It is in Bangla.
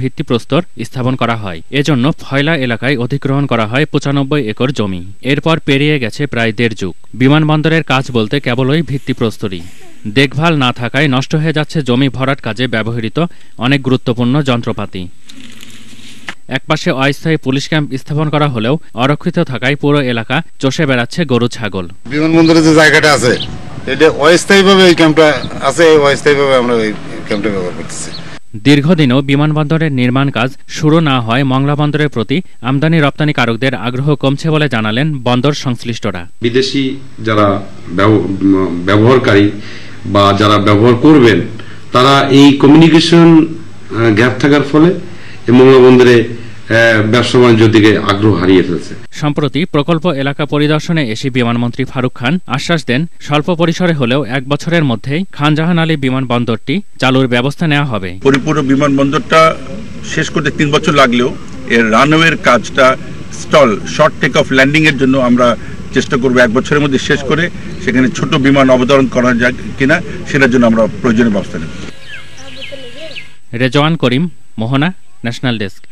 ভিত্তিপ্রস্তর স্থাপন করা হয়। এজন্য ফয়লা এলাকায় অধিগ্রহণ করা হয় পঁচানব্বই একর জমি। এরপর পেরিয়ে গেছে প্রায় দেড় যুগ। বিমানবন্দরের কাজ বলতে কেবলই ভিত্তিপ্রস্তরই। দেখভাল না থাকায় নষ্ট হয়ে যাচ্ছে জমি ভরাট কাজে ব্যবহৃত অনেক গুরুত্বপূর্ণ যন্ত্রপাতি। একপাশে অস্থায়ী পুলিশ ক্যাম্প স্থাপন করা হলেও অরক্ষিত থাকায় পুরো এলাকা চষে বেড়াচ্ছে গরু, ছাগল। বিমানবন্দরে যে জায়গাটা আছে, এটা অস্থায়ীভাবে এই ক্যাম্পটা আছে অস্থায়ীভাবে আমরা এই ক্যাম্পটা ব্যবহার করতেছি। দীর্ঘদিনও বিমানবন্দরের নির্মাণ কাজ শুরু না হয় মংলা বন্দরের প্রতি। আমদানি রপ্তানি কারকদের আগ্রহ কমছে বলে জানালেন বন্দর সংশ্লিষ্টরা। বিদেশি যারা ব্যবহারকারী বা যারা ব্যবহার করবেন, তারা এই কমিউনিকেশন গ্যাপ থাকার ফলে মংলা বন্দরে ব্যবসা বাণিজ্যের দিকে আগ্রহ হারিয়ে ফেলছে। সম্প্রতি প্রকল্প এলাকা পরিদর্শনে এসে বিমানমন্ত্রী ফারুক খান আশ্বাস দেন স্বল্প পরিসরে হলেও এক বছরের মধ্যেই খানজাহান আলী বিমানবন্দরটি চালুর ব্যবস্থা নেওয়া হবে। পরিপূর্ণ বিমানবন্দরটা শেষ করতে তিন বছর লাগলেও এর রানওয়ের কাজটা STOL short take off landing এর জন্য আমরা চেষ্টা করব এক বছরের মধ্যে শেষ করে সেখানে ছোট বিমান অবতরণ করা যায় কিনা সেটার জন্য আমরা প্রয়োজনীয় ব্যবস্থা নেব। Rezwan Karim Mohona national desk.